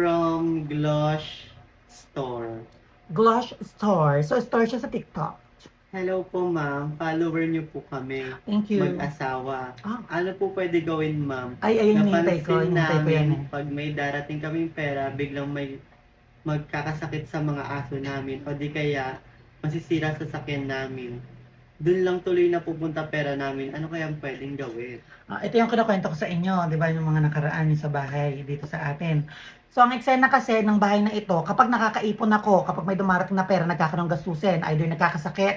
from Glosh Store. Glosh Store. So, store siya sa TikTok. Hello po ma'am, follower niyo po kami. Thank you. Mag-asawa. Ah. Ano po pwede gawin ma'am? Ay, ayun, hinihintay ko. Hinihintay ko yan eh. pag may darating kaming pera, biglang may magkakasakit sa mga aso namin o di kaya masisira sa sakyan namin. Doon lang tuloy na pupunta pera namin. Ano kaya ang pwedeng gawin? Ah, ito yung kinukwento ko sa inyo, di ba, yung mga nakaraan sa bahay dito sa atin. So, ang eksena kasi ng bahay na ito, kapag nakakaipon ako, kapag may dumarating na pera, nagkakaroon ng gastusin, either nagkakasakit,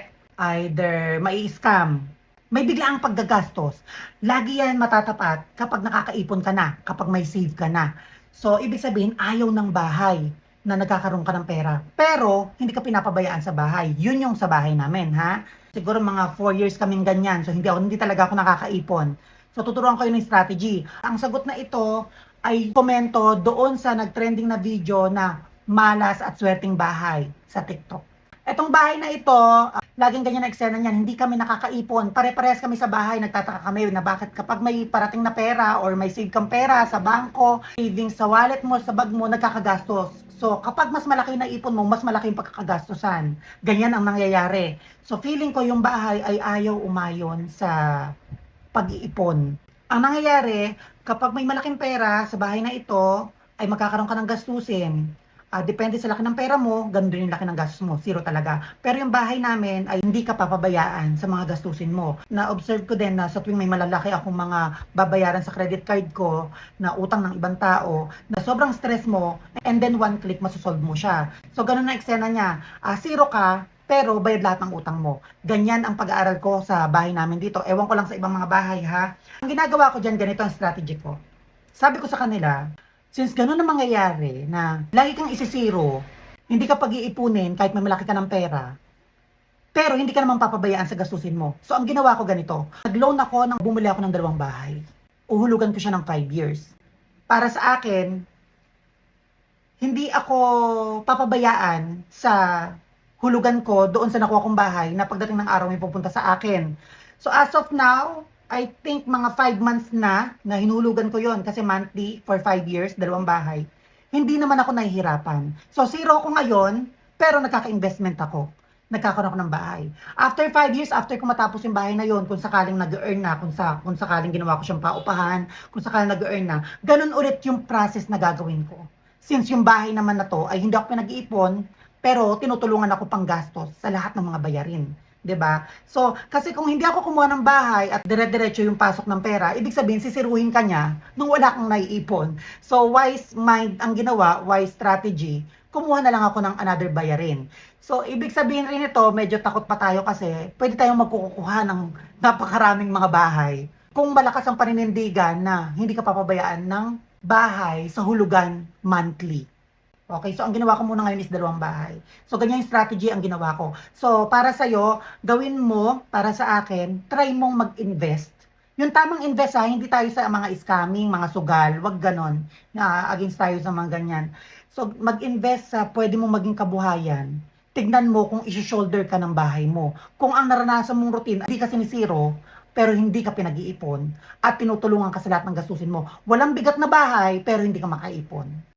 either mai-scam, may biglaang paggagastos. Lagi yan matatapat kapag nakakaipon ka na, kapag may save ka na. So, ibig sabihin, ayaw ng bahay na nagkakaroon ka ng pera. Pero, hindi ka pinapabayaan sa bahay. Yun yung sa bahay namin, ha? Siguro mga 4 years kaming ganyan. So, hindi, ako, hindi talaga ako nakakaipon. So, tuturuan ko yun ng strategy. Ang sagot na ito ay komento doon sa nagtrending na video na malas at swerting bahay sa TikTok. Etong bahay na ito, ah, laging ganyan na eksena niyan, hindi kami nakakaipon. Pare-parehas kami sa bahay, nagtataka kami na bakit kapag may parating na pera or may save kang pera sa bangko, savings sa wallet mo, sa bag mo, nagkakagastos. So, kapag mas malaki na ipon mo, mas malaki yung pagkakagastosan. Ganyan ang nangyayari. So, feeling ko yung bahay ay ayaw umayon sa pag-iipon. Ang nangyayari, kapag may malaking pera sa bahay na ito, ay magkakaroon ka ng gastusin. Ah, depende sa laki ng pera mo, ganun din yung laki ng gastos mo, zero talaga. Pero yung bahay namin ay hindi ka papabayaan sa mga gastusin mo. Na-observe ko din na sa tuwing may malalaki akong mga babayaran sa credit card ko, na utang ng ibang tao, na sobrang stress mo, and then one click masosolve mo siya. So ganun na eksena niya. Ah, zero ka, pero bayad lahat ng utang mo. Ganyan ang pag-aaral ko sa bahay namin dito. Ewan ko lang sa ibang mga bahay ha. Ang ginagawa ko dyan, ganito ang strategy ko. Sabi ko sa kanila, since ganun ang mangyayari na lagi kang isisiro, hindi ka pag-iipunin kahit may malaki ka ng pera, pero hindi ka naman papabayaan sa gastusin mo. So ang ginawa ko ganito, nag-loan ako nang bumili ako ng dalawang bahay. Uhulugan ko siya ng 5 years. Para sa akin, hindi ako papabayaan sa hulugan ko doon sa nakuha kong bahay na pagdating ng araw may pupunta sa akin. So as of now, I think mga 5 months na na hinulugan ko yon kasi monthly for 5 years, dalawang bahay. Hindi naman ako nahihirapan. So zero ko ngayon, pero nagkaka-investment ako. Nagkakaroon ako ng bahay. After 5 years, after ko matapos yung bahay na yon, kung sakaling nag-earn na, kung, sa, kung sakaling ginawa ko siyang paupahan, kung sakaling nag-earn na, ganun ulit yung process na gagawin ko. Since yung bahay naman na to ay hindi ako pinag-iipon, pero tinutulungan ako pang gastos sa lahat ng mga bayarin. 'Di ba? So, kasi kung hindi ako kumuha ng bahay at dire-diretso yung pasok ng pera, ibig sabihin sisiruhin ka niya nung wala kang naiipon. So, wise mind ang ginawa, wise strategy, kumuha na lang ako ng another bayarin. So, ibig sabihin rin ito, medyo takot pa tayo kasi pwede tayong magkukuha ng napakaraming mga bahay. Kung malakas ang paninindigan na hindi ka papabayaan ng bahay sa hulugan monthly. Okay, so ang ginawa ko muna ngayon is dalawang bahay. So, ganyan yung strategy ang ginawa ko. So, para sa'yo, gawin mo, para sa akin, try mong mag-invest. Yung tamang invest ha, hindi tayo sa mga scamming, mga sugal, wag ganon, na against tayo sa mga ganyan. So, mag-invest sa pwede mong maging kabuhayan. Tignan mo kung isi-shoulder ka ng bahay mo. Kung ang naranasan mong routine, hindi ka sinisiro, pero hindi ka pinag-iipon, at tinutulungan ka sa lahat ng gastusin mo. Walang bigat na bahay, pero hindi ka makaipon.